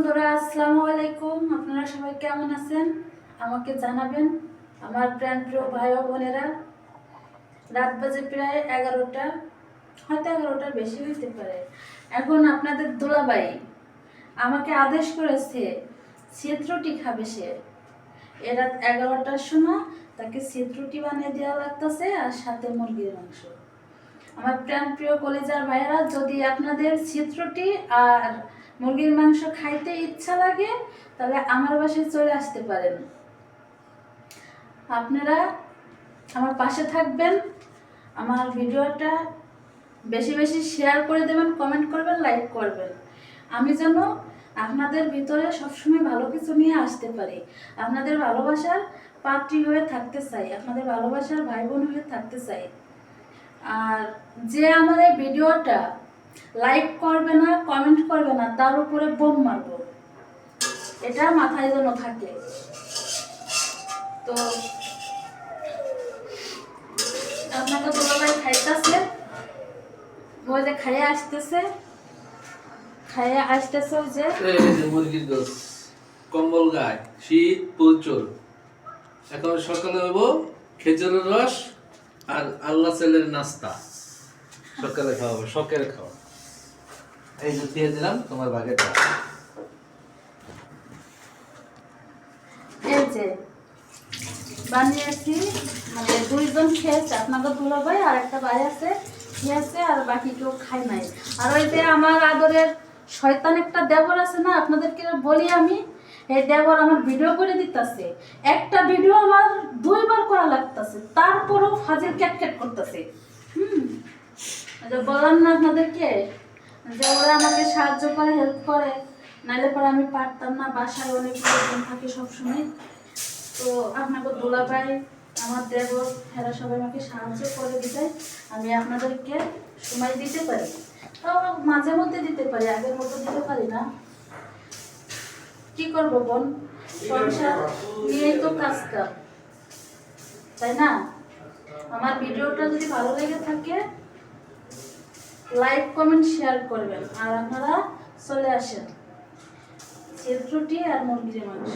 বন্ধুরা, আসসালামু আলাইকুম। আপনারা সবাই কেমন আছেন? আমাকে জানাবেন আমার প্রাণ প্রিয় ভাই বোনেরা, রাত বাজে প্রায় এগারোটা, হয়তো এগারোটার বেশি হইতে পারে। এখন আপনাদের দোলাবাই আমাকে আদেশ করেছে চিত্রটি খাবে সে। এ রাত এগারোটার সময় তাকে চিত্রটি বানিয়ে দেওয়া লাগতেছে আর সাথে মুরগির মাংস। আমার প্রাণ প্রিয় কলেজার ভাইয়েরা, যদি আপনাদের চিত্রটি আর মুরগির মাংস খাইতে ইচ্ছা লাগে, তাহলে আমার বাসায় চলে আসতে পারেন। আপনারা আমার পাশে থাকবেন, আমার ভিডিওটা বেশি বেশি শেয়ার করে দেবেন কমেন্ট করবেন লাইক করবেন। আমি যেন আপনাদের ভিতরে সবসময় ভালো কিছু নিয়ে আসতে পারি। আপনাদের ভালোবাসার পাত্রী হয়ে থাকতে চাই, আপনাদের ভালোবাসার ভাই বোন হয়ে থাকতে চাই। আর যে আমার এই ভিডিওটা লাইক করবে না কমেন্ট করবে না, তার উপরে বোম মারবো। এটা মাথায় যেন থাকে। তো, আপনাকে দুলাভাই খাইতেছে ওই যে খাইয়ে আসতেছে। খাইয়ে আসতেছে ওই যে মুরগির গোস কম্বল গায়ে, শীত, প্রচুর। এখন সকালে হইব খেজুরের রস আর আল্লাহ ছেলের নাস্তা। সকালে খাওয়াবো সকের খাওয়া। এই যে দিয়ে দিলাম, তোমার বাগেটা এই বানিয়েছি মানে দুইজন খেয়েছে, আপনাদের দুলো ভাই আর একটা ভাই আছে, খেয়েছে আর বাকি কেউ নাই। আর ওই আমার আদরের শয়তান একটা দেবর আছে না, আপনাদেরকে বলি আমি, এই দেবর আমার ভিডিও করে দিতেছে। একটা ভিডিও আমার দুইবার করা লাগতেছে, তারপরেও ফাজিল ক্যাটক্যাট করতেছে। হুম। বললাম না আপনাদেরকে যে ওরা আমাকে সাহায্য করে হেল্প করে। নাহলে পরে আমি পারতাম না, বাসায় অনেক লোকজন থাকে সবসময়। তো আপনাকে দোলা ভাই আমার দেবর, এরা সবাই আমাকে সাহায্য করে দিতে। আমি আপনাদেরকে সময় দিতে পারি। তাও মাঝে মধ্যে দিতে পারি, আগের মতো দিতে পারি না। কি করব বোন? সংসার নিয়েই তো কাজ তাই না? আমার ভিডিওটা যদি ভালো লেগে থাকে লাইক কমেন্ট শেয়ার করবেন। আর আপনারা চলে আসেন। চিত্রটি আর মুরগির মাংস